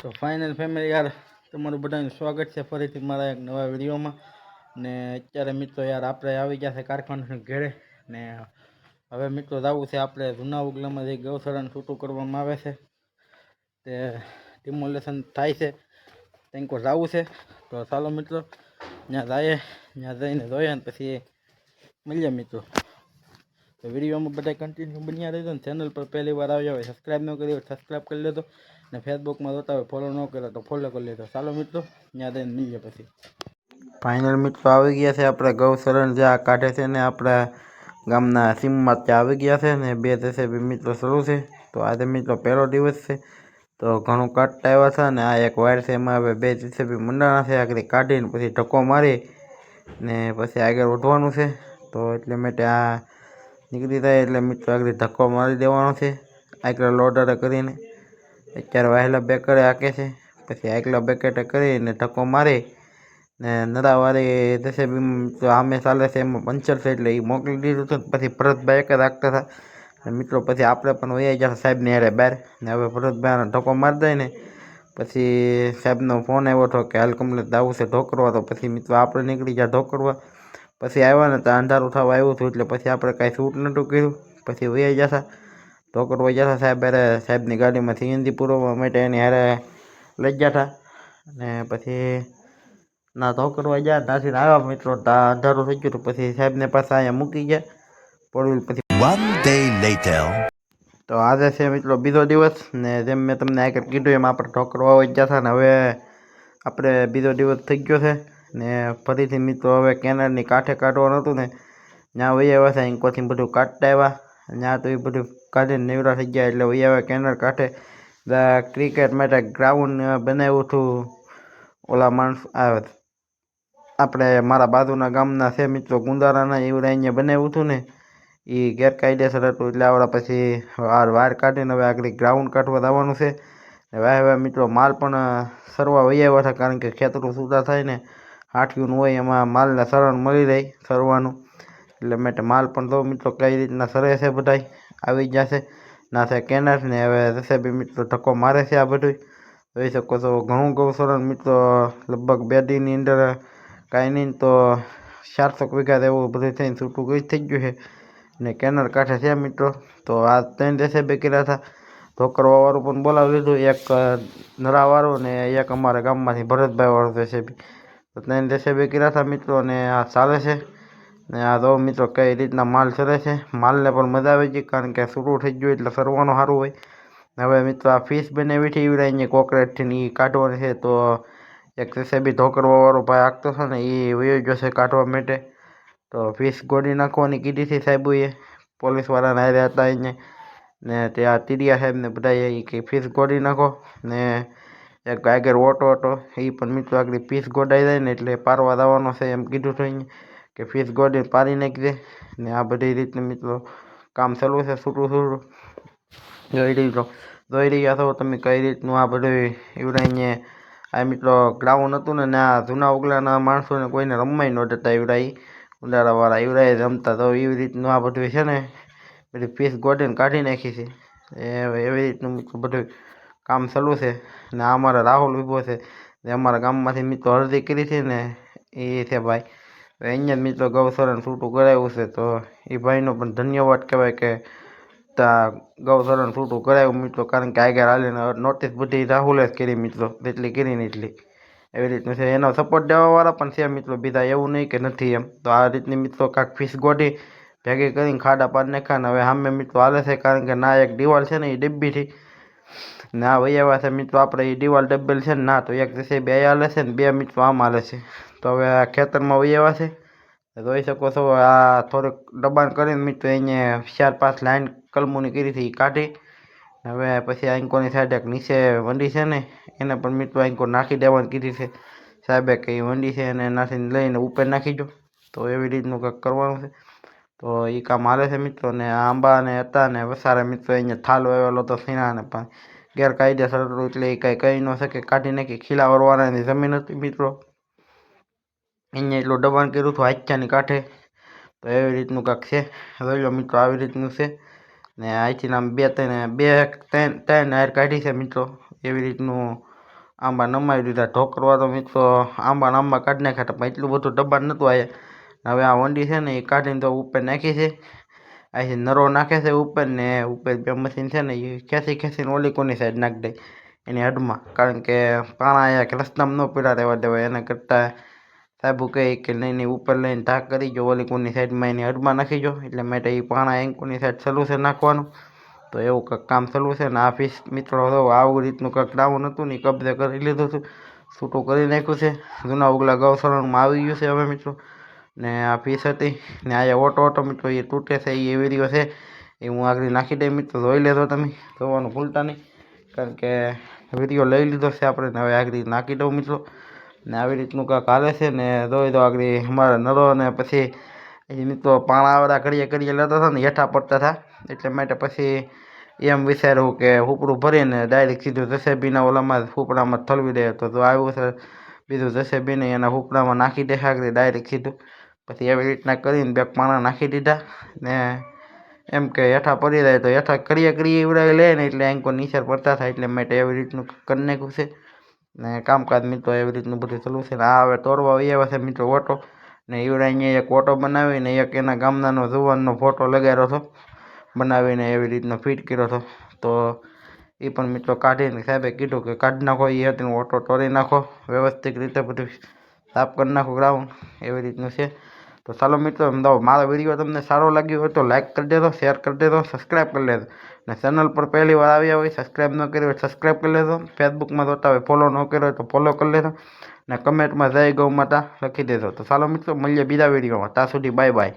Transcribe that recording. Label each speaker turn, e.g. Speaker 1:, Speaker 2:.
Speaker 1: તો final family યાર તમારું બધાનું સ્વાગત છે ફરીથી મારા એક નવા વિડીયોમાં. ને અત્યારે મિત્રો યાર આપણે આવી ગયા છે કારખાના ઘેરે. ને હવે મિત્રો જવું છે આપણે જૂના ઉગલામાં જે ગૌશાળાનું છૂટું કરવામાં આવે છે. તે ડિમોલેશન થાય છે. ટેન્કો જવું છે. તો ચાલો મિત્રો, ત્યાં જઈએ. ત્યાં જઈને જોઈએ ને પછી મળીએ મિત્રો. તો વિડીયોમાં બધા કન્ટિન્યુ બન્યા રહેજો ને ચેનલ પર પહેલી વાર આવ્યા હોય સબસ્ક્રાઈબ ન કરી હોય સબસ્ક્રાઈબ કરી લેતો ને ફેસબુકમાં જોતા હોય ફોલો ન કર્યો તો ફોલો કરી લેતો ચાલો મિત્રો, ત્યાં જઈને મળીએ પછી. ફાઇનલ મિત્રો, આવી ગયા છે આપણે ગૌશરણ જે આ કાઢે છે ને આપણા ગામના સીમમાં ત્યાં આવી ગયા છે ને બે થશે બી મિત્રો શરૂ છે. તો આજે મિત્રો પહેલો દિવસ છે. તો ઘણું કાઢતા આવ્યા છે ને આ એક વાયર છે, એમાં હવે બે દિવસે બી મંડાણા છે આગળ કાઢીને પછી ધક્કો મારી ને પછી આગળ વધવાનું છે. તો એટલે માટે આ નીકળી જાય એટલે મિત્રો આગળ ધક્કો મારી દેવાનો છે. આગળ લોડરે કરીને. અત્યારે વાહેલા બેકરે આંકે છે. પછી આગલા બેકેટે કરીને ધક્કો મારી. ને નરાવાળી દસે બી આમે ચાલે છે, એમાં પંચર છે એટલે એ મોકલી દીધું હતું. પછી ભરતભાઈ એક જ રાખતા હતા. મિત્રો પછી આપણે પણ વહી ગયા સાહેબની હારે બહાર. ને હવે ભરતભાઈને ધક્કો મારી દઈએ ને. પછી સાહેબનો ફોન આવ્યો હતો કે હાલ કમ્પ્લેટ આવું છે ઢોકરવા. તો પછી મિત્રો આપણે નીકળી ગયા ઢોકરવા. પછી આવ્યા ને તો અંધારું થવા આવ્યું હતું એટલે પછી આપણે કાંઈ શૂટ નહોતું કર્યું. પછી વૈયા જશા ઢોકર ઢોકરવા જતા સાહેબ અરે સાહેબની ગાડીમાં સીએનજી પૂરવા માટે એની હારે લઈ ગયા હતા. અને પછી ના ઢોકરવા ગયા ત્યાંથી આવ્યા મિત્રો ત્યાં અંધારું થઈ ગયું પછી સાહેબને પાછા અહીંયા મૂકી ગયા. પડ્યું પછી
Speaker 2: વન ડે લેટર
Speaker 1: તો આજે છે મિત્રો બીજો દિવસ ને જેમ મેં તમને આગળ કીધું એમ આપણે ઢોકર હોય ગયા હતા ને હવે આપણે બીજો દિવસ થઈ ગયો છે. ને ફરીથી મિત્રો હવે કેનાલની કાંઠે કાઢવાનું હતું ને ત્યાં વહી આવ્યા હતા ઇંકોથી બધું કાઢતા આવ્યા. ત્યાં તો એ બધું કાઢીને નેવરા થઈ ગયા, એટલે વહી આવ્યા કેનાલ કાંઠે. ક્રિકેટ માટે ગ્રાઉન્ડ બનાવ્યું હતું. ઓલા માણસ આપણે મારા બાજુના ગામના છે મિત્રો, ગુંદારાના, એવું અહીંયા બનાવ્યું હતું ને. એ ગેરકાયદેસર હતું, એટલે આવડા પછી વાર વાર કાઢીને હવે આગળ ગ્રાઉન્ડ કાઢવા આવવાનું છે. વાય હવે મિત્રો, માલ પણ સરવા વહી આવ્યા હતા, કારણ કે ખેતરો સુધા થાય ને. હાઠિયું હોય, એમાં માલને સરણ મળી રહે સરવાનું. એટલે માટે માલ પણ તો મિત્રો, કઈ રીતના સરે છે બધાય? આવી જશે ના છે કેનાર ને હવે જશે બી મિત્રો ધક્કો મારે છે આ બધું જોઈ શકો છો, ઘણું ઘઉં સરણ મિત્રો, લગભગ બે દીની અંદર કાંઈ નહીં તો ચારસો વીઘા એવું બધું થઈને છૂટું ગઈ થઈ ગયું છે. ને કેનર કાંઠે છે મિત્રો. તો આ ત્રણ દેશે બે કર્યા હતા. ઢોકરવાવાળું પણ બોલાવી લીધું. એક નરાવાળું ને એક અમારા ગામમાંથી ભરતભાઈ વાળું દેશે દેશે બે કર્યા હતા મિત્રો અને આ ચાલે છે. ને આ તો મિત્રો કઈ રીતના માલ ચડે છે, માલને પણ મજા આવી ગઈ કારણ કે શરૂ થઈ ગયું એટલે સરવાનું સારું હોય. હવે મિત્રો આ ફીસ બનાવી છે એવી અહીંયા કોકરેટથી એ કાઢવાની છે તો એક દેશે બી ઢોકરવાવાળો ભાઈ આગતો છે ને એ વયો જશે કાઢવા માટે. તો ફીસ ગોળી નાખવાની કીધી હતી સાહેબોએ. પોલીસવાળાને હારે હતા એને. ને ત્યાં તીડિયા સાહેબને બધા એ કે ફીસ ગોળી નાખો. ને એક આગળ ઓટો હતો એ પણ મિત્રો આગળ પીસ ગોડાઈ જાય ને એટલે પારવા દાવાનો છે એમ કીધું હતું કે ફીસ ગોડી પારી નાખી દે ને આ બધી રીતનું મિત્રો કામ ચાલુ છે, છૂટું છૂટું. જોઈ રહ્યો જોઈ રહ્યા છો તમે કઈ રીતનું આ બધું એવડે આ મિત્રો ગ્રાઉન્ડ હતું ને આ જૂના ઉગલાના માણસોને કોઈને રમવાય ન દેતા એવડા એ ઉંડાળાવાળા એવડા રમતા તો એવી રીતનું આ બધું છે ને. બધી ફીસ ગોડીને કાઢી નાખી છે. એવી રીતનું બધું કામ ચાલુ છે ને આ અમારા રાહુલ ઊભો છે. જે અમારા ગામમાંથી મિત્રો અરજી કરી છે ને એ છે ભાઈ. તો અહીંયા જ મિત્રો ગૌસરણ છૂટું કરાવ્યું છે તો એ ભાઈનો પણ ધન્યવાદ કહેવાય કે ગૌસરણ છૂટું કરાવ્યું મિત્રો. કારણ કે આગળ હાલીને નોટિસ બધી રાહુલે જ કરી મિત્રો. જેટલી કરીને એટલી. એવી રીતનું છે. એનો સપોર્ટ દેવાવાળા પણ છે મિત્રો. બીજા એવું નહીં કે નથી એમ. તો આ રીતની મિત્રો કાંઈક ફીસ ગોઢી ભેગી કરીને ખાડા પાડી નાખ્યા ને હવે સામે મિત્રો હાલે છે. કારણ કે ના એક દિવાલ છે ને એ ડબ્બીથી ના ભાઈ, એવા છે મિત્રો, આપણે એ દિવાલ ડબ્બેલ છે ને, ના, તો એક દિવસે બે હાલે છે ને, બે મિત્રો આમ હાલે છે. તો હવે આ ખેતરમાં વહી એવા છે. જોઈ શકો છો, આ થોડુંક દબાણ કરીને મિત્રો, અહીંયા ચાર પાંચ લાઈન કલમોની કરી હતી કાઢી. હવે પછી આંકોની સાઈડ એક નીચે વંડી છે ને, એને પણ મિત્રો આંકો નાખી દેવાની કીધી છે. સાહેબે કે વંડી છે અને નાખીને લઈને ઉપર નાખી દો. તો એવી રીતનું કંઈક કરવાનું છે. તો એ કામ હાલે છે મિત્રો, ને આંબા ને હતા ને વસારે મિત્રો અહીંયા થાલ વાવેલો તો સીણાને પણ ગેરકાયદેસર હતું, એટલે એ કાંઈ કહી ન શકે, કાઢી નાખી, ખીલા વરવાળાની જમીન હતી મિત્રો. અહીંયા એટલું દબાણ કર્યું હતું, હાથ્યાની કાંઠે. તો એવી રીતનું કાંક છે. જોઈ મિત્રો, આવી રીતનું છે. ને અહીંથી આમ બે ત્રણ બે, ત્રણ ત્રણ હાર કાઢી છે મિત્રો. એવી રીતનું આંબા નમાવી દીધા. ઢોકરવા તો મિત્રો, આંબા આંબા કાઢી નાખ્યા પણ એટલું બધું દબાણ નહોતું આવ્યા હવે આ વંડી છે ને એ કાઢીને તો ઉપર નાખી છે. અહીંથી નરો નાખે છે ઉપર ને ઉપર બે મશીન છે ને એ ખેંચી ખેંચીને ઓલી કોની સાઈડ નાખી દે. એની હડમાં. કારણ કે પાણા અહીંયા રસ્તામાં ન પીડા રહેવા દેવાય એના કરતાં સાબુ કહે કે નહીં નહીં, ઉપર લઈને ઢાક કરી જો ઓલી કોની સાઈડમાં એની હડમાં નાખી જો. એટલે માટે એ પાણા એંકોની સાઈડ સલું નાખવાનું. તો એવું કંઈક કામ સલું છે ને આ ફીસ મિત્રો તો આવું રીતનું કંઈક ડાઉન હતું ને કબજે કરી લીધું હતું. છૂટું કરી નાખ્યું છે. જૂના ઉગલા ગૌશાળામાં આવી ગયું છે હવે મિત્રો. ને આ ફીસ હતી. ને આજે ઓટો ઓટો મિત્રો, એ તૂટે છે, એ વીડિયો છે. એ હું આગળ નાખી દઈ મિત્રો, જોઈ લેજો તમે. જોવાનું ભૂલતા નહીં. કારણ કે વીડિયો લઈ લીધો છે આપણે હવે આગળ નાખી દઉં મિત્રો. ને આવી રીતનું કાંઈક હાલે છે, ને જોઈ દો આગળ અમારા નળો ને પછી એ મિત્રો પાણાવાળા ઘડીએ ઘડીએ લેતા હતા ને હેઠા પડતા હતા. એટલે માટે પછી એમ વિચાર્યું કે ફૂપડું ભરીને ડાયરેક્ટ સીધું જશે બીના ઓલામાં ફૂપડામાં થલવી દે. તો આવ્યું છે, બીજું જશે બીને એના ફૂપડામાં નાખી દે આગળ ડાયરેક્ટ સીધું. પછી એવી રીતના કરીને બે પાણા નાખી દીધા ને એમ કે હેઠા પડી જાય તો હેઠા કરીએ કરીએ ઉડાવી લે ને એટલે એંકો નીચે પડતા થાય એટલે માટે એવી રીતનું કરી નાખ્યું છે. ને કામકાજ મિત્રો એવી રીતનું બધું ચાલુ છે ને આ હવે તોડવા આવ્યા છે મિત્રો ઓટો ને ઈવડા અહીંયા એક ઓટો બનાવીને એક એના ગામનાનો જુવાનનો ફોટો લગાડ્યો હતો. બનાવીને એવી રીતનો ફિટ કર્યો હતો. તો એ પણ મિત્રો કાઢીને સાહેબે કીધું કે કાઢી નાખો એ હતી ઓટો તોડી નાખો. વ્યવસ્થિત રીતે બધું સાફ કરી નાખો ગ્રાઉન્ડ એવી રીતનું છે. તો ચાલો મિત્રો મારો વીડિયો તમને સારો લાગ્યો હોય તો લાઇક કરી દેજો શેર કરી દેજો સબસ્ક્રાઈબ કરી લેજો. અને ચેનલ પર પહેલી વાર આવ્યા હોય સબસ્ક્રાઈબ ન કરી હોય સબસ્ક્રાઈબ કરી લેજો. ફેસબુકમાં જોતા હોય ફોલો ન કર્યો હોય તો ફોલો કરી લેજો. ને કમેન્ટમાં જય ગૌ માતા લખી દેજો. તો ચાલો મિત્રો, મળીએ બીજા વિડીયોમાં ત્યાં સુધી બાય બાય